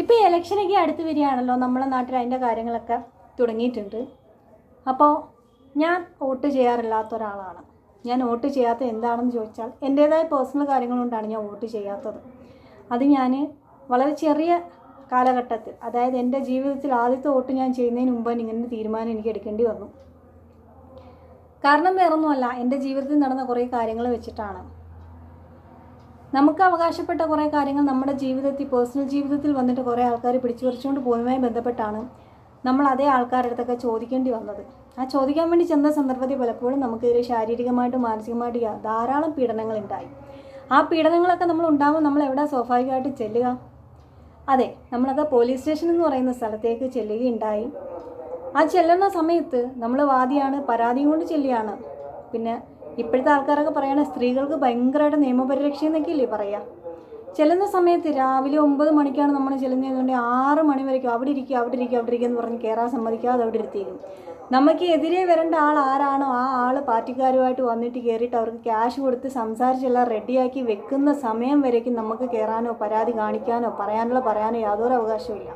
ഇപ്പോൾ ഈ ഇലക്ഷനൊക്കെ അടുത്ത് വരികയാണല്ലോ നമ്മളെ നാട്ടിൽ അതിന്റെ കാര്യങ്ങളൊക്കെ തുടങ്ങിയിട്ടുണ്ട്. അപ്പോൾ ഞാൻ വോട്ട് ചെയ്യാറില്ലാത്ത ഒരാളാണ്. ഞാൻ വോട്ട് ചെയ്യാത്ത എന്താണെന്ന് ചോദിച്ചാൽ എന്റേതായ പേഴ്സണൽ കാര്യങ്ങൾ കൊണ്ടാണ് ഞാൻ വോട്ട് ചെയ്യാത്തത്. അത് ഞാൻ വളരെ ചെറിയ കാലഘട്ടത്തിൽ അതായത് എന്റെ ജീവിതത്തിൽ ആദ്യത്തെ വോട്ട് ഞാൻ ചെയ്യുന്നതിന് മുമ്പ് ഇങ്ങനെ തീരുമാനം എനിക്ക് എടുക്കേണ്ടി വന്നു. കാരണം വേറൊന്നുമല്ല എന്റെ ജീവിതത്തിൽ നടന്ന കുറേ കാര്യങ്ങൾ വെച്ചിട്ടാണ്. നമുക്ക് അവകാശപ്പെട്ട കുറേ കാര്യങ്ങൾ നമ്മുടെ ജീവിതത്തിൽ പേഴ്സണൽ ജീവിതത്തിൽ വന്നിട്ട് കുറേ ആൾക്കാർ പിടിച്ചു പറിച്ചുകൊണ്ട് പോയതുമായി ബന്ധപ്പെട്ടാണ് നമ്മൾ അതേ ആൾക്കാരുടെ അടുത്തൊക്കെ ചോദിക്കേണ്ടി വന്നത്. ആ ചോദിക്കാൻ വേണ്ടി ചെന്ന സന്ദർഭത്തിൽ പലപ്പോഴും നമുക്കെതിരെ ശാരീരികമായിട്ടും മാനസികമായിട്ടും ധാരാളം പീഡനങ്ങൾ ഉണ്ടായി. ആ പീഡനങ്ങളൊക്കെ നമ്മൾ ഉണ്ടാകുമ്പോൾ നമ്മൾ എവിടെ സ്വാഭാവികമായിട്ട് ചെല്ലുക? അതെ നമ്മളൊക്കെ പോലീസ് സ്റ്റേഷൻ എന്ന് പറയുന്ന സ്ഥലത്തേക്ക് ചെല്ലുകയുണ്ടായി. ആ ചെല്ലുന്ന സമയത്ത് നമ്മൾ വാദിയാണ് പരാതിയും കൊണ്ട് ചെല്ലുകയാണ്. പിന്നെ ഇപ്പോഴത്തെ ആൾക്കാരൊക്കെ പറയണ സ്ത്രീകൾക്ക് ഭയങ്കരമായിട്ട് നിയമപരിരക്ഷ എന്നൊക്കെയല്ലേ പറയുക ചെല്ലുന്ന സമയത്ത് രാവിലെ ഒമ്പത് മണിക്കാണ് നമ്മൾ ചെല്ലുന്നതെന്നുണ്ടെങ്കിൽ ആറ് മണി വരയ്ക്കും അവിടെ ഇരിക്കുക അവിടെ ഇരിക്കുക അവിടെ ഇരിക്കുക എന്ന് പറഞ്ഞ് കയറാൻ സമ്മതിക്കാതെ അവിടെ ഇരുത്തിയിരിക്കും. നമുക്ക് എതിരെ വരേണ്ട ആൾ ആരാണോ ആ ആൾ പാർട്ടിക്കാരുമായിട്ട് വന്നിട്ട് കയറിയിട്ട് അവർക്ക് ക്യാഷ് കൊടുത്ത് സംസാരിച്ചെല്ലാം റെഡിയാക്കി വെക്കുന്ന സമയം വരേക്കും നമുക്ക് കയറാനോ പരാതി കാണിക്കാനോ പറയാനുള്ള പറയാനോ യാതൊരു അവകാശമില്ല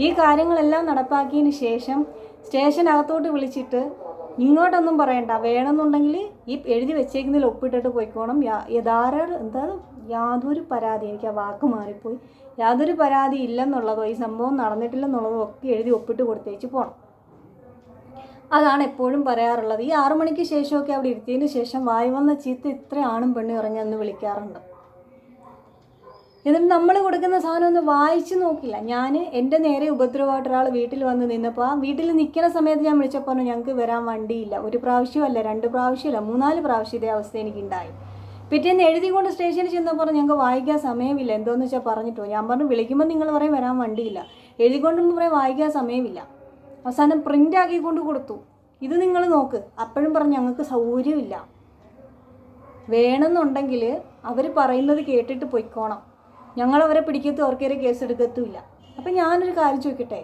ഈ കാര്യങ്ങളെല്ലാം നടപ്പാക്കിയതിന് ശേഷം സ്റ്റേഷനകത്തോട്ട് വിളിച്ചിട്ട് ഇങ്ങോട്ടൊന്നും പറയണ്ട. വേണമെന്നുണ്ടെങ്കിൽ ഈ എഴുതി വെച്ചേക്കുന്നതിൽ ഒപ്പിട്ടിട്ട് പോയിക്കോണം. യഥാര എന്താ യാതൊരു പരാതി എനിക്ക് ആ വാക്ക് മാറിപ്പോയി. യാതൊരു പരാതി ഇല്ലെന്നുള്ളതോ ഈ സംഭവം നടന്നിട്ടില്ലെന്നുള്ളതോ ഒക്കെ എഴുതി ഒപ്പിട്ട് കൊടുത്തേച്ച് പോകണം അതാണ് എപ്പോഴും പറയാറുള്ളത്. ഈ ആറു മണിക്ക് ശേഷമൊക്കെ അവിടെ ഇരുത്തിയതിന് ശേഷം വായി വന്ന ചീത്ത ഇത്ര ആണും പെണ്ണും ഇറങ്ങിയെന്ന് വിളിക്കാറുണ്ട്. എന്നിട്ട് നമ്മൾ കൊടുക്കുന്ന സാധനം ഒന്ന് വായിച്ചു നോക്കില്ല. ഞാൻ എന്റെ നേരെ ഉപദ്രവമായിട്ട് ഒരാൾ വീട്ടിൽ വന്ന് നിന്നപ്പോൾ ആ വീട്ടിൽ നിൽക്കുന്ന സമയത്ത് ഞാൻ വിളിച്ചപ്പോൾ പറഞ്ഞു ഞങ്ങൾക്ക് വരാൻ വണ്ടിയില്ല. ഒരു പ്രാവശ്യമല്ല രണ്ട് പ്രാവശ്യമല്ല മൂന്നാൽ പ്രാവശ്യം ഇതേ അവസ്ഥ എനിക്കുണ്ടായി. പിറ്റേന്ന് എഴുതി കൊണ്ട് സ്റ്റേഷനിൽ ചെന്നപ്പോൾ ഞങ്ങൾക്ക് വായിക്കാൻ സമയമില്ല. എന്തോന്ന് വെച്ചാൽ പറഞ്ഞിട്ടോ? ഞാൻ പറഞ്ഞു വിളിക്കുമ്പോൾ നിങ്ങൾ പറയും വരാൻ വണ്ടിയില്ല. എഴുതിക്കൊണ്ടുമ്പോൾ പറയും വായിക്കാൻ സമയമില്ല. അവസാനം പ്രിന്റ് ആക്കിക്കൊണ്ട് കൊടുത്തു. ഇത് നിങ്ങൾ നോക്ക്. അപ്പോഴും പറഞ്ഞു ഞങ്ങൾക്ക് സൗകര്യമില്ല. വേണമെന്നുണ്ടെങ്കിൽ അവർ പറയുന്നത് കേട്ടിട്ട് പൊയ്ക്കോണം. ഞങ്ങൾ അവരെ പിടിക്കത്തും അവർക്കേറെ കേസ് എടുക്കത്തുമില്ല അപ്പം ഞാനൊരു കാര്യം ചോദിക്കട്ടെ?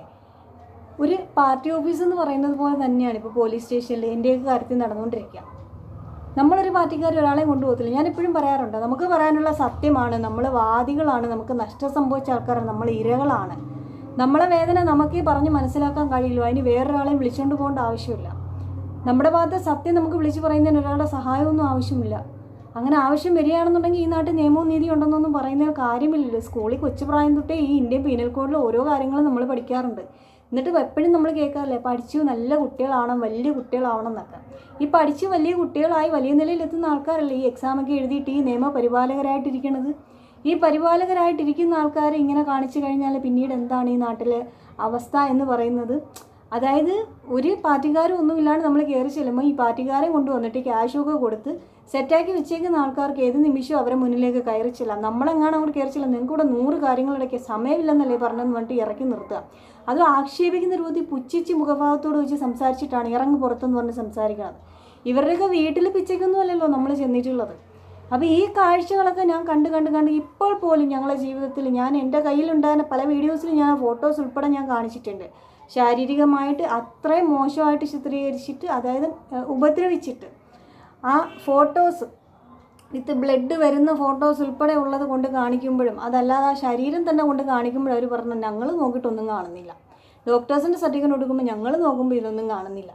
ഒരു പാർട്ടി ഓഫീസ് എന്ന് പറയുന്നത് പോലെ തന്നെയാണ് ഇപ്പോൾ പോലീസ് സ്റ്റേഷനിൽ എന്റെയൊക്കെ കാര്യത്തിൽ നടന്നുകൊണ്ടിരിക്കുക. നമ്മളൊരു പാർട്ടിക്കാർ ഒരാളെ കൊണ്ടുപോകത്തില്ല. ഞാൻ എപ്പോഴും പറയാറുണ്ട് നമുക്ക് പറയാനുള്ള സത്യമാണ് നമ്മൾ വാദികളാണ് നമുക്ക് നഷ്ടം സംഭവിച്ച ആൾക്കാരാണ് നമ്മൾ ഇരകളാണ്. നമ്മളെ വേദന നമുക്ക് ഈ പറഞ്ഞ് മനസ്സിലാക്കാൻ കഴിയില്ല അതിന് വേറൊരാളെയും വിളിച്ചുകൊണ്ട് പോകേണ്ട ആവശ്യമില്ല. നമ്മുടെ ഭാഗത്തെ സത്യം നമുക്ക് വിളിച്ചു പറയുന്നതിന് ഒരാളുടെ സഹായമൊന്നും ആവശ്യമില്ല. അങ്ങനെ ആവശ്യം വരികയാണെന്നുണ്ടെങ്കിൽ ഈ നാട്ടിൽ നിയമവും നീതി ഉണ്ടെന്നൊന്നും പറയുന്ന കാര്യമില്ലല്ലോ. സ്കൂളിൽ കൊച്ചു പ്രായം തൊട്ടേ ഈ ഇന്ത്യൻ പീനൽ കോഡിൽ ഓരോ കാര്യങ്ങളും നമ്മൾ പഠിക്കാറുണ്ട്. എന്നിട്ട് എപ്പോഴും നമ്മൾ കേൾക്കാറില്ലേ പഠിച്ചു നല്ല കുട്ടികളാവണം വലിയ കുട്ടികളാവണം എന്നൊക്കെ. ഈ പഠിച്ച് വലിയ കുട്ടികളായി വലിയ നിലയിലെത്തുന്ന ആൾക്കാരല്ലേ ഈ എക്സാമൊക്കെ എഴുതിയിട്ട് ഈ നിയമ പരിപാലകരായിട്ടിരിക്കണത്? ഈ പരിപാലകരായിട്ടിരിക്കുന്ന ആൾക്കാരെ ഇങ്ങനെ കാണിച്ചു കഴിഞ്ഞാൽ പിന്നീട് എന്താണ് ഈ നാട്ടിലെ അവസ്ഥ എന്ന് പറയുന്നത്? അതായത് ഒരു പാർട്ടിക്കാരും ഒന്നുമില്ലാണ്ട് നമ്മൾ കയറി ചെല്ലുമ്പോൾ ഈ പാർട്ടിക്കാരെ കൊണ്ടുവന്നിട്ട് ക്യാഷൊക്കെ കൊടുത്ത് സെറ്റാക്കി വെച്ചേക്കുന്ന ആൾക്കാർക്ക് ഏത് നിമിഷവും അവരെ മുന്നിലേക്ക് കയറി ചെല്ലാം. നമ്മളെങ്ങാണ് അവർ കയറി ചെല്ലാം. നിങ്ങൾക്ക് ഇവിടെ നൂറ് കാര്യങ്ങളിടയ്ക്ക് സമയമില്ലെന്നല്ലേ പറഞ്ഞെന്ന് പറഞ്ഞിട്ട് ഇറക്കി നിർത്തുക. അത് ആക്ഷേപിക്കുന്ന രൂപത്തിൽ പുച്ഛിച്ച് മുഖഭാവത്തോട് വെച്ച് സംസാരിച്ചിട്ടാണ് ഇറങ്ങി പുറത്തെന്ന് പറഞ്ഞ് സംസാരിക്കുന്നത് ഇവരുടെയൊക്കെ വീട്ടിൽ പിച്ചയ്ക്കൊന്നും അല്ലല്ലോ നമ്മൾ ചെന്നിട്ടുള്ളത്. അപ്പോൾ ഈ കാഴ്ചകളൊക്കെ ഞാൻ കണ്ട് കണ്ട് കണ്ട് ഇപ്പോൾ പോലും ഞങ്ങളുടെ ജീവിതത്തിൽ ഞാൻ എന്റെ കയ്യിലുണ്ടായിരുന്ന പല വീഡിയോസിലും ഞാൻ ഫോട്ടോസ് ഉൾപ്പെടെ ഞാൻ കാണിച്ചിട്ടുണ്ട്. ശാരീരികമായിട്ട് അത്രയും മോശമായിട്ട് ചിത്രീകരിച്ചിട്ട് അതായത് ഉപദ്രവിച്ചിട്ട്. ആ ഫോട്ടോസ് വിത്ത് ബ്ലഡ് വരുന്ന ഫോട്ടോസ് ഉൾപ്പെടെ ഉള്ളത് കൊണ്ട് കാണിക്കുമ്പോഴും അതല്ലാതെ ആ ശരീരം തന്നെ കൊണ്ട് കാണിക്കുമ്പോഴും അവർ പറഞ്ഞു ഞങ്ങൾ നോക്കിയിട്ടൊന്നും കാണുന്നില്ല. ഡോക്ടേഴ്സിന്റെ സർട്ടിഫിക്കറ്റ് കൊടുക്കുമ്പോൾ ഞങ്ങൾ നോക്കുമ്പോൾ ഇതൊന്നും കാണുന്നില്ല.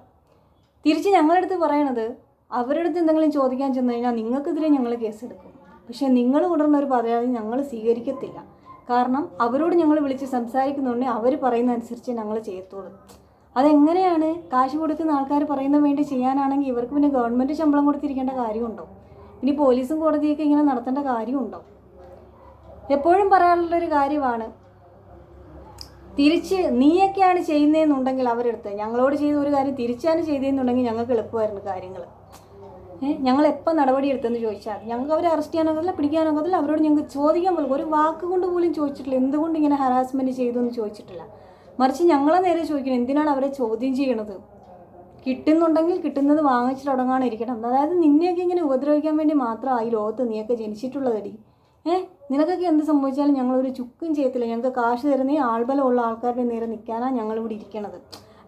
തിരിച്ച് ഞങ്ങളടുത്ത് പറയണത് അവരുടെ അടുത്ത് എന്തെങ്കിലും ചോദിക്കാൻ ചെന്ന് കഴിഞ്ഞാൽ നിങ്ങൾക്കെതിരെ ഞങ്ങൾ കേസെടുക്കും. പക്ഷേ നിങ്ങൾ കൊണ്ടുവരുന്ന ഒരു പരാതി ഞങ്ങൾ സ്വീകരിക്കത്തില്ല. കാരണം അവരോട് ഞങ്ങൾ വിളിച്ച് സംസാരിക്കുന്നുണ്ടെങ്കിൽ അവർ പറയുന്ന അനുസരിച്ച് ഞങ്ങൾ ചെയ്യത്തുള്ളൂ. അതെങ്ങനെയാണ് കാശ് കൊടുക്കുന്ന ആൾക്കാർ പറയുന്ന വേണ്ടി ചെയ്യാനാണെങ്കിൽ ഇവർക്ക് പിന്നെ ഗവൺമെന്റ് ശമ്പളം കൊടുത്തിരിക്കേണ്ട കാര്യമുണ്ടോ? ഇനി പോലീസും കോടതിയൊക്കെ ഇങ്ങനെ നടത്തേണ്ട കാര്യമുണ്ടോ? എപ്പോഴും പറയാനുള്ളൊരു കാര്യമാണ് തിരിച്ച് നീയൊക്കെയാണ് ചെയ്യുന്നതെന്നുണ്ടെങ്കിൽ അവരെടുത്ത്. ഞങ്ങളോട് ചെയ്ത ഒരു കാര്യം തിരിച്ചാണ് ചെയ്തതെന്നുണ്ടെങ്കിൽ ഞങ്ങൾക്ക് എളുപ്പമായിരുന്നു കാര്യങ്ങൾ ഞങ്ങൾ എപ്പോൾ നടപടി എടുത്തെന്ന് ചോദിച്ചാൽ ഞങ്ങൾക്ക് അവരെ അറസ്റ്റ് ചെയ്യാനൊക്കത്തില്ല പിടിക്കാനൊക്കത്തില്ല അവരോട് ഞങ്ങൾക്ക് ചോദിക്കാൻ പോലും ഒരു വാക്ക് കൊണ്ട് പോലും ചോദിച്ചിട്ടില്ല. എന്തുകൊണ്ട് ഇങ്ങനെ ഹറാസ്മെന്റ് ചെയ്തു എന്ന് ചോദിച്ചിട്ടില്ല. മറിച്ച് ഞങ്ങളെ നേരെ ചോദിക്കണം എന്തിനാണ് അവരെ ചോദ്യം ചെയ്യണത്? കിട്ടുന്നുണ്ടെങ്കിൽ കിട്ടുന്നത് വാങ്ങിച്ചു അടങ്ങാണ് ഇരിക്കണം. അതായത് നിന്നെയൊക്കെ ഇങ്ങനെ ഉപദ്രവിക്കാൻ വേണ്ടി മാത്രം ഈ ലോകത്ത് നീയൊക്കെ ജനിച്ചിട്ടുള്ളതടി. ഏ? നിനക്കൊക്കെ എന്ത് സംഭവിച്ചാലും ഞങ്ങളൊരു ചുക്കും ചെയ്യത്തില്ല. ഞങ്ങൾക്ക് കാശ് തരുന്ന ആൾബലമുള്ള ആൾക്കാരുടെ നേരെ നിൽക്കാനാണ് ഞങ്ങളിവിടെ ഇരിക്കണത്.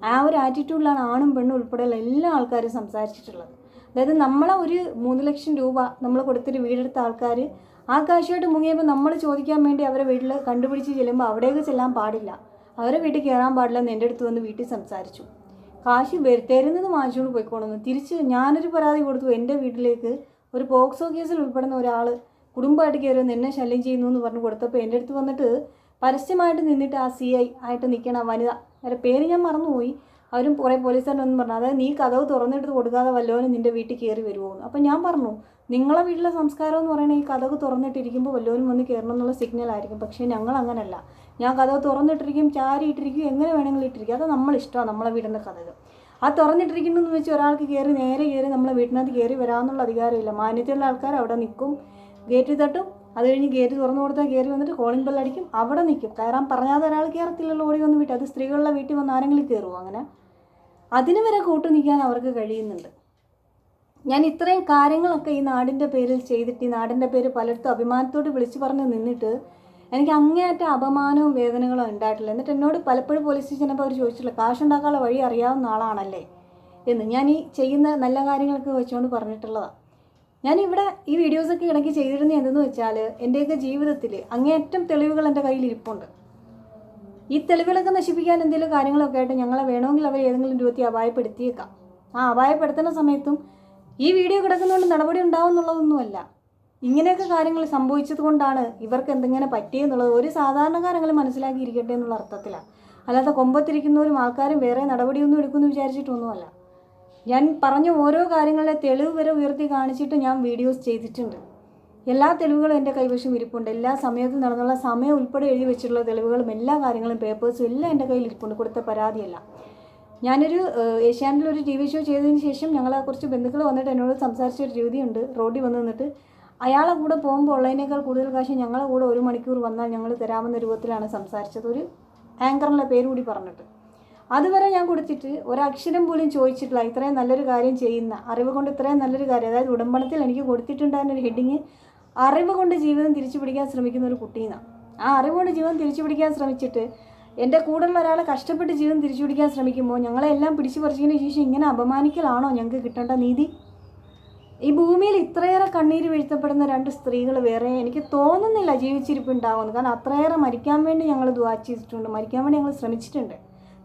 ആ ഒരു ആറ്റിറ്റ്യൂഡിലാണ് ആണും പെണ്ണും ഉൾപ്പെടെയുള്ള എല്ലാ ആൾക്കാരും സംസാരിച്ചിട്ടുള്ളത്. അതായത് നമ്മളെ ഒരു മൂന്ന് ലക്ഷം രൂപ നമ്മൾ കൊടുത്തൊരു വീടെടുത്ത ആൾക്കാർ ആ കാശുമായിട്ട് മുങ്ങിയപ്പോൾ നമ്മൾ ചോദിക്കാൻ വേണ്ടി അവരെ വീട്ടിൽ കണ്ടുപിടിച്ച് ചെല്ലുമ്പോൾ അവിടേക്ക് ചെല്ലാൻ പാടില്ല. അവരെ വീട്ടിൽ കയറാൻ പാടില്ലെന്ന് എന്റെ അടുത്ത് വന്ന് വീട്ടിൽ സംസാരിച്ചു. കാശ് തരുന്നത് വാങ്ങിച്ചുകൊണ്ട് പോയിക്കോണമെന്ന് തിരിച്ച് ഞാനൊരു പരാതി കൊടുത്തു. എന്റെ വീട്ടിലേക്ക് ഒരു പോക്സോ കേസിൽ ഉൾപ്പെടുന്ന ഒരാൾ കുടുംബമായിട്ട് കയറി വന്ന് എന്നെ ശല്യം ചെയ്യുന്നു എന്ന് പറഞ്ഞ് കൊടുത്തപ്പോൾ എന്റെ അടുത്ത് വന്നിട്ട് പരസ്യമായിട്ട് നിന്നിട്ട് ആ സി ഐ ആയിട്ട് നിൽക്കണ വനിത അവരുടെ പേര് ഞാൻ മറന്നുപോയി. അവരും കുറേ പോലീസുകാരനൊന്നും പറഞ്ഞു അതായത് നീ കഥവ് തുറന്നിട്ട് കൊടുക്കാതെ വല്ലവനും നിന്റെ വീട്ടിൽ കയറി വരുമോ എന്ന് അപ്പം ഞാൻ പറഞ്ഞു നിങ്ങളെ വീട്ടിലെ സംസ്കാരം എന്ന് പറയുന്നത് ഈ കഥവ് തുറന്നിട്ടിരിക്കുമ്പോൾ വല്ലവനും വന്ന് കയറണം എന്നുള്ള സിഗ്നൽ ആയിരിക്കും. പക്ഷേ ഞങ്ങൾ അങ്ങനല്ല. ഞാൻ കഥവ് തുറന്നിട്ടിരിക്കും ചാരിയിട്ടിരിക്കും എങ്ങനെ വേണമെങ്കിലും ഇട്ടിരിക്കും. അത് നമ്മളിഷ്ടമാണ് നമ്മളെ വീടിന്റെ കഥകൾ. ആ തുറന്നിട്ടിരിക്കണമെന്ന് വെച്ച് ഒരാൾക്ക് കയറി നേരെ കയറി നമ്മളെ വീട്ടിനകത്ത് കയറി വരാമെന്നുള്ള അധികാരമില്ല. മാന്യതയുള്ള ആൾക്കാർ അവിടെ നിൽക്കും ഗേറ്റിൽ തട്ടും. അത് കഴിഞ്ഞ് ഗേറ്റ് തുറന്നു കൊടുത്താൽ കയറി വന്നിട്ട് കോളിംഗ് ബെല്ലടിക്കും അവിടെ നിൽക്കും. കയറാൻ പറഞ്ഞാൽ ഒരാൾ കയറത്തില്ലല്ലോ ഓടി വന്ന് വീട്ടിൽ. അത് സ്ത്രീകളുടെ വീട്ടിൽ വന്ന് ആരെങ്കിലും കയറുമോ അങ്ങനെ? അതിന് വരെ കൂട്ടു നിൽക്കാൻ അവർക്ക് കഴിയുന്നുണ്ട്. ഞാൻ ഇത്രയും കാര്യങ്ങളൊക്കെ ഈ നാടിന്റെ പേരിൽ ചെയ്തിട്ട് ഈ നാടിന്റെ പേര് പലയിടത്തും അഭിമാനത്തോട് വിളിച്ചു പറഞ്ഞ് നിന്നിട്ട് എനിക്ക് അങ്ങേയറ്റ അപമാനവും വേദനകളും ഉണ്ടായിട്ടില്ല. എന്നിട്ട് എന്നോട് പലപ്പോഴും പോലീസ് ചെന്നപ്പോൾ അവർ ചോദിച്ചിട്ടില്ല കാശുണ്ടാക്കാനുള്ള വഴി അറിയാവുന്ന ആളാണല്ലേ? എന്ന് ഞാൻ ഈ ചെയ്യുന്ന നല്ല കാര്യങ്ങളൊക്കെ വെച്ചുകൊണ്ട് പറഞ്ഞിട്ടുള്ളതാണ് ഞാൻ ഇവിടെ ഈ വീഡിയോസൊക്കെ ഇടയ്ക്ക് ചെയ്തിരുന്നത് എന്തെന്ന് വെച്ചാൽ എന്റെയൊക്കെ ജീവിതത്തിൽ അങ്ങേയറ്റം തെളിവുകൾ എന്റെ കയ്യിൽ ഇരിപ്പുണ്ട്. ഈ തെളിവുകളൊക്കെ നശിപ്പിക്കാൻ എന്തെങ്കിലും കാര്യങ്ങളൊക്കെ ആയിട്ട് ഞങ്ങളെ വേണമെങ്കിൽ അവർ ഏതെങ്കിലും രൂപത്തിൽ അപായപ്പെടുത്തിയേക്കാം. ആ അപായപ്പെടുത്തുന്ന സമയത്തും ഈ വീഡിയോ കിടക്കുന്നതുകൊണ്ട് നടപടി ഉണ്ടാവും എന്നുള്ളതൊന്നുമല്ല ഇങ്ങനെയൊക്കെ കാര്യങ്ങൾ സംഭവിച്ചത് കൊണ്ടാണ് ഇവർക്ക് എന്തെങ്കിലും പറ്റിയെന്നുള്ളത് ഒരു സാധാരണക്കാരങ്ങൾ മനസ്സിലാക്കിയിരിക്കട്ടെ എന്നുള്ള അർത്ഥത്തിലാണ്. അല്ലാതെ കൊമ്പത്തിരിക്കുന്നവരും ആൾക്കാരും വേറെ നടപടിയൊന്നും എടുക്കുമെന്ന് വിചാരിച്ചിട്ടൊന്നുമല്ല. ഞാൻ പറഞ്ഞ ഓരോ കാര്യങ്ങളെ തെളിവ് വരെ ഉയർത്തി കാണിച്ചിട്ട് ഞാൻ വീഡിയോസ് ചെയ്തിട്ടുണ്ട്. എല്ലാ തെളിവുകളും എന്റെ കൈവശം ഇരിപ്പുണ്ട്. എല്ലാ സമയത്തും നടന്നുള്ള സമയം ഉൾപ്പെടെ എഴുതി വെച്ചിട്ടുള്ള തെളിവുകളും എല്ലാ കാര്യങ്ങളും പേപ്പേഴ്സും എല്ലാം എന്റെ കയ്യിൽ ഇരിപ്പുണ്ട്. കൊടുത്ത പരാതിയല്ല. ഞാനൊരു ഏഷ്യാനിൽ ഒരു ടി വി ഷോ ചെയ്തതിന് ശേഷം ഞങ്ങളെ കുറച്ച് ബന്ധുക്കൾ വന്നിട്ട് എന്നോട് സംസാരിച്ച ഒരു ജ്യോതിയുണ്ട് റോഡിൽ വന്ന് നിന്നിട്ട് അയാളെ കൂടെ പോകുമ്പോൾ ഉള്ളതിനേക്കാൾ കൂടുതൽ കാശ് ഞങ്ങളെ കൂടെ ഒരു മണിക്കൂർ വന്നാൽ ഞങ്ങൾ തരാമെന്ന രൂപത്തിലാണ് സംസാരിച്ചത് ഒരു ആങ്കറിന്റെ പേര് കൂടി പറഞ്ഞിട്ട്. അതുവരെ ഞാൻ കൊടുത്തിട്ട് ഒരക്ഷരം പോലും ചോദിച്ചിട്ടില്ല. ഇത്രയും നല്ലൊരു കാര്യം ചെയ്യുന്ന അറിവ് കൊണ്ട് ഇത്രയും നല്ലൊരു കാര്യം അതായത് ഉടമ്പണത്തിൽ എനിക്ക് കൊടുത്തിട്ടുണ്ടായിരുന്ന ഒരു ഹെഡിങ് അറിവ് കൊണ്ട് ജീവിതം തിരിച്ചു പിടിക്കാൻ ശ്രമിക്കുന്ന ഒരു കുട്ടീന്നാണ് ആ അറിവ് കൊണ്ട് ജീവിതം തിരിച്ചു പിടിക്കാൻ ശ്രമിച്ചിട്ട് എന്റെ കൂടെയുള്ള ഒരാളെ കഷ്ടപ്പെട്ട് ജീവിതം തിരിച്ചു പിടിക്കാൻ ശ്രമിക്കുമ്പോൾ ഞങ്ങളെല്ലാം പിടിച്ചു പറിച്ചതിന് ശേഷം ഇങ്ങനെ അപമാനിക്കലാണോ ഞങ്ങൾക്ക് കിട്ടേണ്ട നീതി? ഈ ഭൂമിയിൽ ഇത്രയേറെ കണ്ണീര് വീഴ്ത്തപ്പെടുന്ന രണ്ട് സ്ത്രീകൾ വേറെ എനിക്ക് തോന്നുന്നില്ല ജീവിച്ചിരിപ്പുണ്ടാവുമെന്ന്. കാരണം അത്രയേറെ മരിക്കാൻ വേണ്ടി ഞങ്ങൾ ദ്വാ ചെയ്തിട്ടുണ്ട്. മരിക്കാൻ വേണ്ടി ഞങ്ങൾ ശ്രമിച്ചിട്ടുണ്ട്.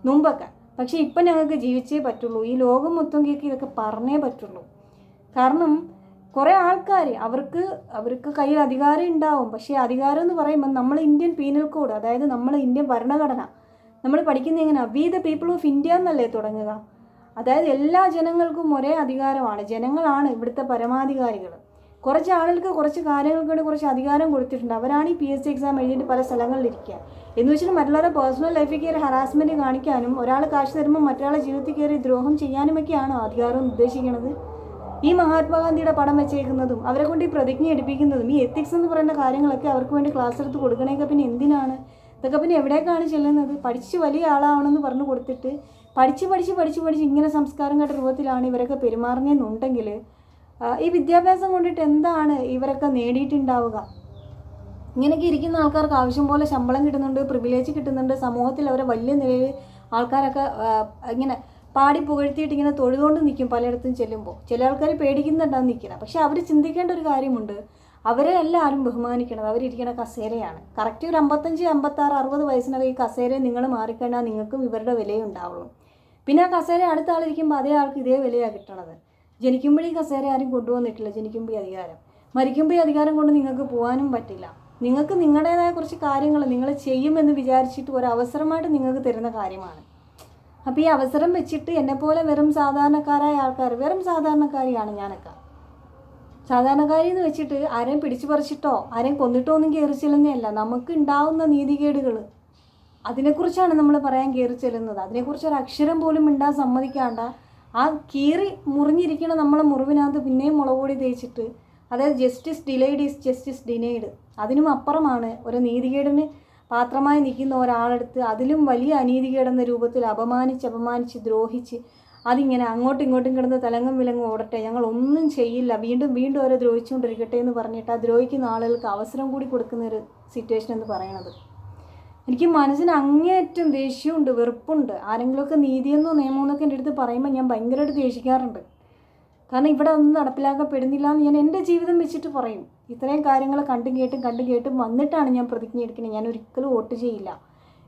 മുമ്പൊക്കെ. പക്ഷേ ഇപ്പം ഞങ്ങൾക്ക് ജീവിച്ചേ പറ്റുള്ളൂ. ഈ ലോകം മൊത്തം കേൾക്ക് ഇതൊക്കെ പറഞ്ഞേ പറ്റുള്ളൂ. കാരണം കുറേ ആൾക്കാർ അവർക്ക് അവർക്ക് കയ്യിൽ അധികാരം ഉണ്ടാവും. പക്ഷേ അധികാരം എന്ന് പറയുമ്പോൾ നമ്മൾ ഇന്ത്യൻ പീനൽ കോഡ് അതായത് നമ്മൾ ഇന്ത്യൻ ഭരണഘടന നമ്മൾ പഠിക്കുന്ന എങ്ങനെയാണ് we the people of India എന്നല്ലേ തുടങ്ങുക? അതായത് എല്ലാ ജനങ്ങൾക്കും ഒരേ അധികാരമാണ്. ജനങ്ങളാണ് ഇവിടുത്തെ പരമാധികാരികൾ കുറച്ച് ആളുകൾക്ക് കുറച്ച് കാര്യങ്ങൾക്ക് കുറച്ച് അധികാരം കൊടുത്തിട്ടുണ്ട്. അവരാണ് ഈ പി എസ് സി എക്സാം എഴുതിയിട്ട് പല സ്ഥലങ്ങളിൽ ഇരിക്കുക. എന്ന് വെച്ചാൽ മറ്റുള്ളവരുടെ പേഴ്സണൽ ലൈഫിൽ കയറി ഹറാസ്മെന്റ് കാണിക്കാനും ഒരാൾ കാശ് തരുമ്പോൾ മറ്റൊരാളെ ജീവിതത്തിൽ കയറി ദ്രോഹം ചെയ്യാനുമൊക്കെയാണ് അധികാരം ഉദ്ദേശിക്കുന്നത് ഈ മഹാത്മാഗാന്ധിയുടെ പടം വെച്ചേക്കുന്നതും അവരെ കൊണ്ട് ഈ പ്രതിജ്ഞ എടുപ്പിക്കുന്നതും ഈ എത്തിക്സ് എന്ന് പറയുന്ന കാര്യങ്ങളൊക്കെ അവർക്ക് വേണ്ടി ക്ലാസ് എടുത്ത് കൊടുക്കണേക്കെ പിന്നെ എന്തിനാണ്? ഇതൊക്കെ പിന്നെ എവിടേക്കാണ് ചെല്ലുന്നത്? പഠിച്ച് വലിയ ആളാവണമെന്ന് പറഞ്ഞു കൊടുത്തിട്ട് പഠിച്ച് പഠിച്ച് പഠിച്ച് പഠിച്ച് ഇങ്ങനെ സംസ്കാരം കേട്ട രൂപത്തിലാണ് ഇവരൊക്കെ പെരുമാറുന്നതെന്നുണ്ടെങ്കിൽ ഈ വിദ്യാഭ്യാസം കൊണ്ടിട്ട് എന്താണ് ഇവരൊക്കെ നേടിയിട്ടുണ്ടാവുക? ഇങ്ങനെയൊക്കെ ഇരിക്കുന്ന ആൾക്കാർക്ക് ആവശ്യം പോലെ ശമ്പളം കിട്ടുന്നുണ്ട് പ്രിവിലേജ് കിട്ടുന്നുണ്ട് സമൂഹത്തിൽ അവരെ വലിയ നിലയിൽ ആൾക്കാരൊക്കെ ഇങ്ങനെ പാടി പുകഴ്ത്തിയിട്ട് ഇങ്ങനെ തൊഴുതുകൊണ്ട് നിൽക്കും പലയിടത്തും ചെല്ലുമ്പോൾ ചില ആൾക്കാർ പേടിക്കുന്നുണ്ടാവും നിൽക്കണം പക്ഷേ അവർ ചിന്തിക്കേണ്ട ഒരു കാര്യമുണ്ട്. അവരെ എല്ലാവരും ബഹുമാനിക്കണം. അവരിരിക്കണ കസേരയാണ്. കറക്റ്റ് ഒരു അമ്പത്തഞ്ച് അമ്പത്താറ് അറുപത് വയസ്സിനകം ഈ കസേര നിങ്ങൾ മാറിക്കഴിഞ്ഞാൽ നിങ്ങൾക്കും ഇവരുടെ വിലയുണ്ടാവുള്ളൂ പിന്നെ ആ കസേര അടുത്ത ആളിരിക്കുമ്പോൾ അതേ ആൾക്ക് ഇതേ വിലയാണ് കിട്ടണത്. ജനിക്കുമ്പോഴേ കസേര ആരും കൊണ്ടുവന്നിട്ടില്ല. ജനിക്കുമ്പോൾ അധികാരം. മരിക്കുമ്പോൾ ഈ അധികാരം കൊണ്ട് നിങ്ങൾക്ക് പോകാനും പറ്റില്ല. നിങ്ങൾക്ക് നിങ്ങളുടേതായ കുറച്ച് കാര്യങ്ങൾ നിങ്ങൾ ചെയ്യുമെന്ന് വിചാരിച്ചിട്ട് ഒരു അവസരമായിട്ട് നിങ്ങൾക്ക് തരുന്ന കാര്യമാണ്. അപ്പോൾ ഈ അവസരം വെച്ചിട്ട് എന്നെപ്പോലെ വെറും സാധാരണക്കാരായ ആൾക്കാർ വെറും സാധാരണക്കാരിയാണ് ഞാനൊക്കെ. സാധാരണക്കാരി എന്ന് വെച്ചിട്ട് ആരെയും പിടിച്ചു പറിച്ചിട്ടോ ആരെയും കൊന്നിട്ടോ ഒന്നും കയറി ചെല്ലുന്നതല്ല. നമുക്ക് ഉണ്ടാവുന്ന നീതികേടുകൾ. അതിനെക്കുറിച്ചാണ് നമ്മൾ പറയാൻ കയറി ചെല്ലുന്നത്. അതിനെക്കുറിച്ച് ഒരു അക്ഷരം പോലും മിണ്ടാൻ സമ്മതിക്കാണ്ട. ആ കീറി മുറിഞ്ഞിരിക്കണ നമ്മളെ മുറിവിനകത്ത് പിന്നെയും മുളക് പൊടി തേച്ചിട്ട് അതായത് justice delayed is justice denied അതിനും അപ്പുറമാണ് ഒരു നീതികേടിന് പാത്രമായി നിൽക്കുന്ന ഒരാളെടുത്ത് അതിലും വലിയ അനീതി അനീതികേടെന്ന രൂപത്തിൽ അപമാനിച്ച് അപമാനിച്ച് ദ്രോഹിച്ച് അതിങ്ങനെ അങ്ങോട്ടും ഇങ്ങോട്ടും കിടന്ന് തലങ്ങും വിലങ്ങും ഓടട്ടെ ഞങ്ങൾ ഒന്നും ചെയ്യില്ല വീണ്ടും വീണ്ടും അവരെ ദ്രോഹിച്ചുകൊണ്ടിരിക്കട്ടെ എന്ന് പറഞ്ഞിട്ട് ആ ദ്രോഹിക്കുന്ന ആളുകൾക്ക് അവസരം കൂടി കൊടുക്കുന്ന ഒരു സിറ്റുവേഷൻ എന്ന് പറയണത്. എനിക്ക് മനസ്സിന് അങ്ങേയറ്റം ദേഷ്യമുണ്ട് വെറുപ്പുണ്ട്. ആരെങ്കിലുമൊക്കെ നീതിയെന്നോ നിയമമെന്നൊക്കെ എന്റെ അടുത്ത് പറയുമ്പോൾ ഞാൻ ഭയങ്കരമായിട്ട് ദേഷിക്കാറുണ്ട്. കാരണം ഇവിടെ ഒന്നും നടപ്പിലാക്കപ്പെടുന്നില്ല എന്ന് ഞാൻ എന്റെ ജീവിതം വെച്ചിട്ട് പറയും. ഇത്രയും കാര്യങ്ങൾ കണ്ടും കേട്ടും കണ്ടും കേട്ടും വന്നിട്ടാണ് ഞാൻ പ്രതിജ്ഞ എടുക്കുന്നത്. ഞാൻ ഒരിക്കലും വോട്ട് ചെയ്യില്ല.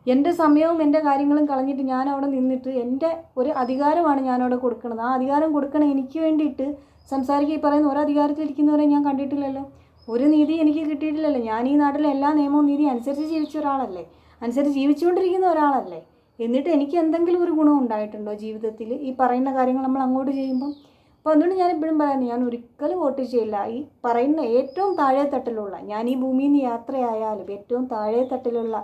എന്റെ സമയവും എന്റെ കാര്യങ്ങളും കളഞ്ഞിട്ട് ഞാൻ അവിടെ നിന്നിട്ട് എന്റെ ഒരു അധികാരമാണ് ഞാൻ അവിടെ കൊടുക്കുന്നത്. ആ അധികാരം കൊടുക്കണം എനിക്ക് വേണ്ടിയിട്ട് സംസാരിക്കുക ഈ പറയുന്ന ഒരു അധികാരത്തിലിരിക്കുന്നവരെ ഞാൻ കണ്ടിട്ടില്ലല്ലോ. ഒരു നീതി എനിക്ക് കിട്ടിയിട്ടില്ലല്ലോ. ഞാൻ ഈ നാട്ടിലെ എല്ലാ നിയമവും നീതി അനുസരിച്ച് ജീവിച്ച ഒരാളല്ലേ. അനുസരിച്ച് ജീവിച്ചുകൊണ്ടിരിക്കുന്ന ഒരാളല്ലേ. എന്നിട്ട് എനിക്ക് എന്തെങ്കിലും ഒരു ഗുണം ഉണ്ടായിട്ടുണ്ടോ ജീവിതത്തിൽ? ഈ പറയുന്ന കാര്യങ്ങൾ നമ്മൾ അങ്ങോട്ട് ചെയ്യുമ്പം അപ്പോൾ അതുകൊണ്ട് ഞാൻ എപ്പോഴും പറയുന്നത് ഞാൻ ഒരിക്കലും വോട്ട് ചെയ്യില്ല. ഈ പറയുന്ന ഏറ്റവും താഴെ തട്ടിലുള്ള ഞാൻ ഈ ഭൂമിയിൽ നിന്ന് യാത്രയായാലും ഏറ്റവും താഴെ തട്ടിലുള്ള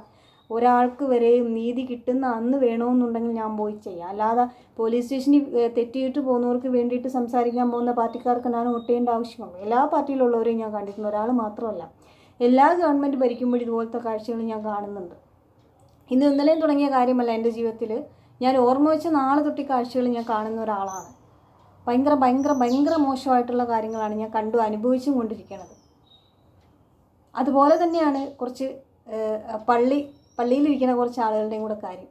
ഒരാൾക്ക് വരെയും നീതി കിട്ടുന്ന അന്ന് വേണമെന്നുണ്ടെങ്കിൽ ഞാൻ പോയി ചെയ്യാം. അല്ലാതെ പോലീസ് സ്റ്റേഷനിൽ തെറ്റിയിട്ട് പോകുന്നവർക്ക് വേണ്ടിയിട്ട് സംസാരിക്കാൻ പോകുന്ന പാർട്ടിക്കാർക്ക് ഞാൻ വോട്ട് ചെയ്യേണ്ട ആവശ്യമുള്ളൂ എല്ലാ പാർട്ടിയിലുള്ളവരെയും ഞാൻ കണ്ടിട്ടുണ്ട്. ഒരാൾ മാത്രമല്ല. എല്ലാ ഗവൺമെന്റ് ഭരിക്കുമ്പോഴും ഇതുപോലത്തെ കാഴ്ചകൾ ഞാൻ കാണുന്നുണ്ട്. ഇന്ന് ഇന്നലെയും തുടങ്ങിയ കാര്യമല്ല എന്റെ ജീവിതത്തിൽ. ഞാൻ ഓർമ്മ വെച്ച നാളെ തൊട്ടി കാഴ്ചകൾ ഞാൻ കാണുന്ന ഒരാളാണ്. ഭയങ്കര ഭയങ്കര ഭയങ്കര മോശമായിട്ടുള്ള കാര്യങ്ങളാണ് ഞാൻ കണ്ടു അനുഭവിച്ചും കൊണ്ടിരിക്കുന്നത് അതുപോലെ തന്നെയാണ് കുറച്ച് പള്ളി പള്ളിയിലിരിക്കുന്ന കുറച്ച് ആളുകളുടെയും കൂടെ കാര്യം.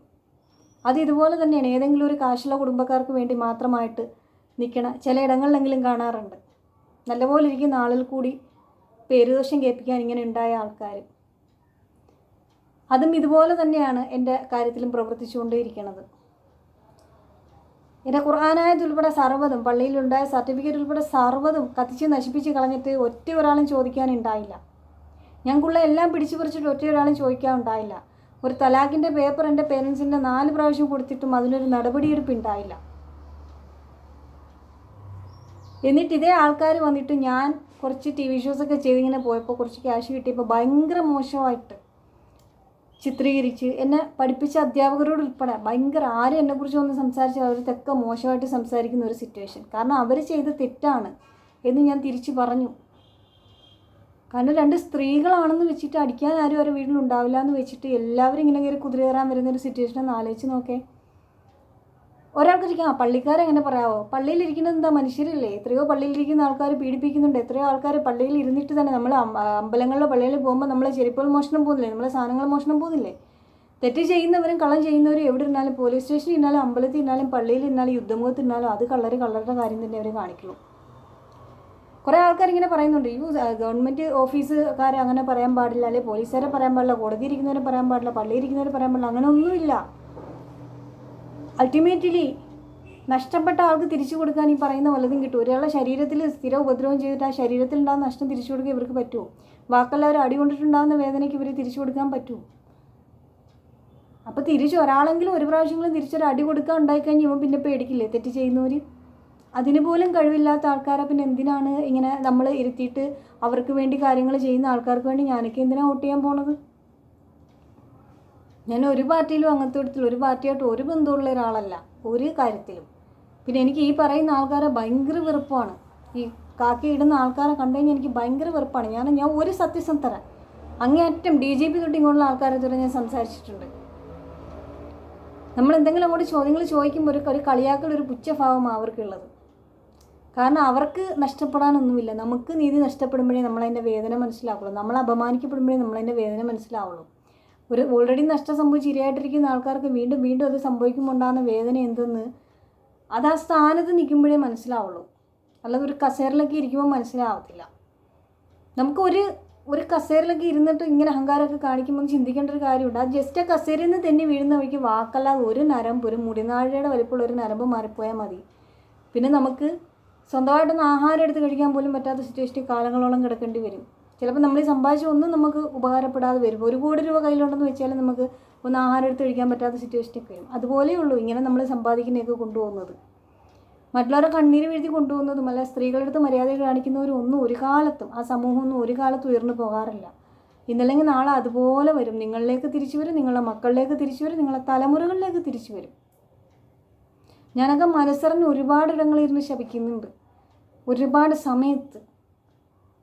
അത് ഇതുപോലെ തന്നെയാണ്. ഏതെങ്കിലും ഒരു കാശുള്ള കുടുംബക്കാർക്ക് വേണ്ടി മാത്രമായിട്ട് നിൽക്കണ ചിലയിടങ്ങളിലെങ്കിലും കാണാറുണ്ട്. നല്ലപോലെ ഇരിക്കുന്ന ആളിൽ കൂടി പേരുദോഷം കേൾപ്പിക്കാൻ ഇങ്ങനെ ഉണ്ടായ ആൾക്കാർ അതും ഇതുപോലെ തന്നെയാണ് എന്റെ കാര്യത്തിലും പ്രവർത്തിച്ചുകൊണ്ടേയിരിക്കുന്നത് എന്റെ ഖുർആാനായത് ഉൾപ്പെടെ സർവതും പള്ളിയിലുണ്ടായ സർട്ടിഫിക്കറ്റ് ഉൾപ്പെടെ സർവതും കത്തിച്ച് നശിപ്പിച്ച് കളഞ്ഞിട്ട് ഒറ്റ ഒരാളും ചോദിക്കാനുണ്ടായില്ല ഞങ്ങൾക്കുള്ള എല്ലാം പിടിച്ചു പറിച്ചിട്ട് ഒറ്റ ഒരാളും ചോദിക്കാനുണ്ടായില്ല ഒരു തലാഖിന്റെ പേപ്പർ എന്റെ പേരൻസിന്റെ നാല് പ്രാവശ്യം കൊടുത്തിട്ടും അതിനൊരു നടപടിയെടുപ്പ് ഉണ്ടായില്ല. എന്നിട്ട് ഇതേ ആൾക്കാർ വന്നിട്ട് ഞാൻ കുറച്ച് ടി വി ഷോസൊക്കെ ചെയ്തിങ്ങനെ പോയപ്പോൾ കുറച്ച് ക്യാഷ് കിട്ടിയപ്പോൾ ഭയങ്കര മോശമായിട്ട് ചിത്രീകരിച്ച് എന്നെ പഠിപ്പിച്ച അധ്യാപകരോട് ഉൾപ്പെടെ ഭയങ്കര ആരും എന്നെക്കുറിച്ച് ഒന്ന് സംസാരിച്ചാൽ അവരൊക്കെ മോശമായിട്ട് സംസാരിക്കുന്ന ഒരു സിറ്റുവേഷൻ കാരണം അവർ ചെയ്ത തെറ്റാണ് എന്ന് ഞാൻ തിരിച്ചു പറഞ്ഞു. കാരണം രണ്ട് സ്ത്രീകളാണെന്ന് വെച്ചിട്ട് അടിക്കാൻ ആരും അവരുടെ വീട്ടിലുണ്ടാവില്ല എന്ന് വെച്ചിട്ട് എല്ലാവരും ഇങ്ങനെ കയറി കുതിരേറാൻ വരുന്ന ഒരു സിറ്റുവേഷൻ ഒന്ന് ആലോചിച്ച് നോക്കേ. ഒരാൾക്ക് ഇരിക്കാം ആ പള്ളിക്കാരെ എങ്ങനെ പറയാവോ? പള്ളിയിലിരിക്കുന്നത് എന്താ? മനുഷ്യരല്ലേ? എത്രയോ പള്ളിയിലിരിക്കുന്ന ആൾക്കാർ പീഡിപ്പിക്കുന്നുണ്ട്. എത്രയോ ആൾക്കാർ പള്ളിയിൽ ഇരുന്നിട്ട് തന്നെ നമ്മൾ അമ്പലങ്ങളിലോ പള്ളിയിൽ പോകുമ്പോൾ നമ്മളെ ചെരുപ്പുകൾ മോഷണം പോകുന്നില്ലേ? നമ്മളെ സാധനങ്ങൾ മോഷണം പോകുന്നില്ലേ? തെറ്റ് ചെയ്യുന്നവരും കള്ളം ചെയ്യുന്നവരും എവിടെ ഇരുന്നാലും പോലീസ് സ്റ്റേഷനിൽ ഇരുന്നാലും അമ്പലത്തിൽ ഇരുന്നാലും പള്ളിയിൽ ഇരുന്നാലും യുദ്ധമുഖത്ത് ഇരുന്നാലും അത് കള്ളര് കള്ളരുടെ കാര്യം തന്നെ അവർ കാണിക്കുള്ളൂ. കുറേ ആൾക്കാർ ഇങ്ങനെ പറയുന്നുണ്ട് ഈ ഗവൺമെന്റ് ഓഫീസുകാരെ അങ്ങനെ പറയാൻ പാടില്ല. അല്ലെങ്കിൽ പോലീസുകാരെ പറയാൻ പാടില്ല. കോടതി ഇരിക്കുന്നവരെ പറയാൻ പാടില്ല. പള്ളിയിൽ ഇരിക്കുന്നവരെ പറയാൻ പാടില്ല. അങ്ങനെ ഒന്നുമില്ല അൾട്ടിമേറ്റ്ലി നഷ്ടപ്പെട്ട ആൾക്ക് തിരിച്ചു കൊടുക്കാൻ ഈ പറയുന്ന വല്ലതും കിട്ടും. ഒരാളുടെ ശരീരത്തിൽ സ്ഥിര ഉപദ്രവം ചെയ്തിട്ട് ആ ശരീരത്തിൽ ഉണ്ടാകുന്ന നഷ്ടം തിരിച്ചു കൊടുക്കാൻ ഇവർക്ക് പറ്റുമോ? വാക്കെല്ലാവരും അടി കൊണ്ടിട്ടുണ്ടാകുന്ന വേദനയ്ക്ക് ഇവർ തിരിച്ചു കൊടുക്കാൻ പറ്റുമോ? അപ്പോൾ തിരിച്ചു ഒരാളെങ്കിലും ഒരു പ്രാവശ്യമെങ്കിലും തിരിച്ചൊരു അടി കൊടുക്കാൻ ഉണ്ടായിക്കഴിഞ്ഞ് ഇവൻ പിന്നെ പേടിക്കില്ലേ? തെറ്റ് ചെയ്യുന്നവർ അതിന് പോലും കഴിവില്ലാത്ത ആൾക്കാരെ പിന്നെ എന്തിനാണ് ഇങ്ങനെ നമ്മൾ ഇരുത്തിയിട്ട് അവർക്ക് വേണ്ടി കാര്യങ്ങൾ ചെയ്യുന്ന ആൾക്കാർക്ക് വേണ്ടി ഞാനൊക്കെ എന്തിനാണ് വോട്ട് ചെയ്യാൻ പോണത്? ഞാൻ ഒരു പാർട്ടിയിലും അങ്ങനത്തെ ഇടത്തിൽ ഒരു പാർട്ടിയായിട്ട് ഒരു ബന്ധമുള്ള ഒരാളല്ല ഒരു കാര്യത്തിലും. പിന്നെ എനിക്ക് ഈ പറയുന്ന ആൾക്കാരെ ഭയങ്കര വെറുപ്പാണ്. ഈ കാക്കി ഇടുന്ന ആൾക്കാരെ കണ്ടു കഴിഞ്ഞാൽ എനിക്ക് ഭയങ്കര വെറുപ്പാണ്. ഞാൻ ഞാൻ ഒരു സത്യസന്ധര. അങ്ങേയറ്റം ഡി ജി പി തൊട്ട് ഇങ്ങോട്ടുള്ള ആൾക്കാരെ തൊട്ട് ഞാൻ സംസാരിച്ചിട്ടുണ്ട്. നമ്മൾ എന്തെങ്കിലും അങ്ങോട്ട് ചോദ്യങ്ങൾ ചോദിക്കുമ്പോൾ ഒരു ഒരു കളിയാക്കൽ ഒരു പുച്ഛഭാവമാണ് അവർക്കുള്ളത്. കാരണം അവർക്ക് നഷ്ടപ്പെടാനൊന്നുമില്ല. നമുക്ക് നീതി നഷ്ടപ്പെടുമ്പോഴേ നമ്മളതിന്റെ വേദന മനസ്സിലാവുള്ളൂ. നമ്മൾ അപമാനിക്കപ്പെടുമ്പോഴേ നമ്മളതിന്റെ വേദന മനസ്സിലാവുള്ളൂ. ഒരു ഓൾറെഡി നഷ്ടം സംഭവിച്ച് ഇരയായിട്ടിരിക്കുന്ന ആൾക്കാർക്ക് വീണ്ടും വീണ്ടും അത് സംഭവിക്കുമ്പോൾ ഉണ്ടാകുന്ന വേദന എന്തെന്ന് അത് ആ സ്ഥാനത്ത് നിൽക്കുമ്പോഴേ മനസ്സിലാവുള്ളൂ. അല്ലാതെ ഒരു കസേരയിലൊക്കെ ഇരിക്കുമ്പോൾ മനസ്സിലാവത്തില്ല. നമുക്ക് ഒരു ഒരു കസേരയിലൊക്കെ ഇരുന്നിട്ട് ഇങ്ങനെ അഹങ്കാരമൊക്കെ കാണിക്കുമ്പോൾ ചിന്തിക്കേണ്ട ഒരു കാര്യമുണ്ട്. ആ ജസ്റ്റ് ആ കസേരയിൽ നിന്ന് തന്നെ വീഴുന്ന വഴിക്ക് വാക്കല്ലാതെ ഒരു നരമ്പ് ഒരു മുടിനാഴയുടെ വലിപ്പമുള്ള ഒരു നരമ്പ് മാറിപ്പോയാൽ മതി. പിന്നെ നമുക്ക് സ്വന്തമായിട്ടൊന്ന് ആഹാരം എടുത്ത് കഴിക്കാൻ പോലും പറ്റാത്ത സിറ്റുവേഷനിൽ കാലങ്ങളോളം കിടക്കേണ്ടി വരും. ചിലപ്പോൾ നമ്മൾ ഈ സമ്പാദിച്ച ഒന്നും നമുക്ക് ഉപകാരപ്പെടാതെ വരും. ഒരു കോടി രൂപ കയ്യിലുണ്ടെന്ന് വെച്ചാൽ നമുക്ക് ഒന്ന് ആഹാരം എടുത്ത് കഴിക്കാൻ പറ്റാത്ത സിറ്റുവേഷനൊക്കെ വരും. അതുപോലെയുള്ളൂ ഇങ്ങനെ നമ്മൾ സമ്പാദിക്കുന്നതൊക്കെ കൊണ്ടുപോകുന്നത്. മറ്റുള്ളവരെ കണ്ണീര് വീഴ്ത്തി കൊണ്ടുപോകുന്നതും അല്ല സ്ത്രീകളുടെ അടുത്ത് മര്യാദ കാണിക്കുന്നവരും ഒന്നും ഒരു കാലത്തും ആ സമൂഹം ഒന്നും ഒരു കാലത്ത് ഉയർന്നു പോകാറില്ല. ഇന്നല്ലെങ്കിൽ നാളെ അതുപോലെ വരും. നിങ്ങളിലേക്ക് തിരിച്ചു വരും നിങ്ങളുടെ മക്കളിലേക്ക് തിരിച്ചു വരും നിങ്ങളുടെ തലമുറകളിലേക്ക് തിരിച്ചു വരും. ഞാനൊക്കെ മനസ്സറിഞ്ഞ് ഒരുപാട് ഇടങ്ങളിരുന്ന് ശപിക്കുന്നുണ്ട്. ഒരുപാട് സമയത്ത്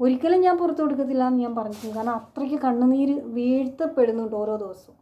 ഒരിക്കലും ഞാൻ പുറത്തു കൊടുക്കത്തില്ല എന്ന് ഞാൻ പറഞ്ഞിട്ടുണ്ട് കാരണം അത്രയ്ക്ക് കണ്ണുനീര് വീഴ്ത്തപ്പെടുന്നുണ്ട് ഓരോ ദിവസവും.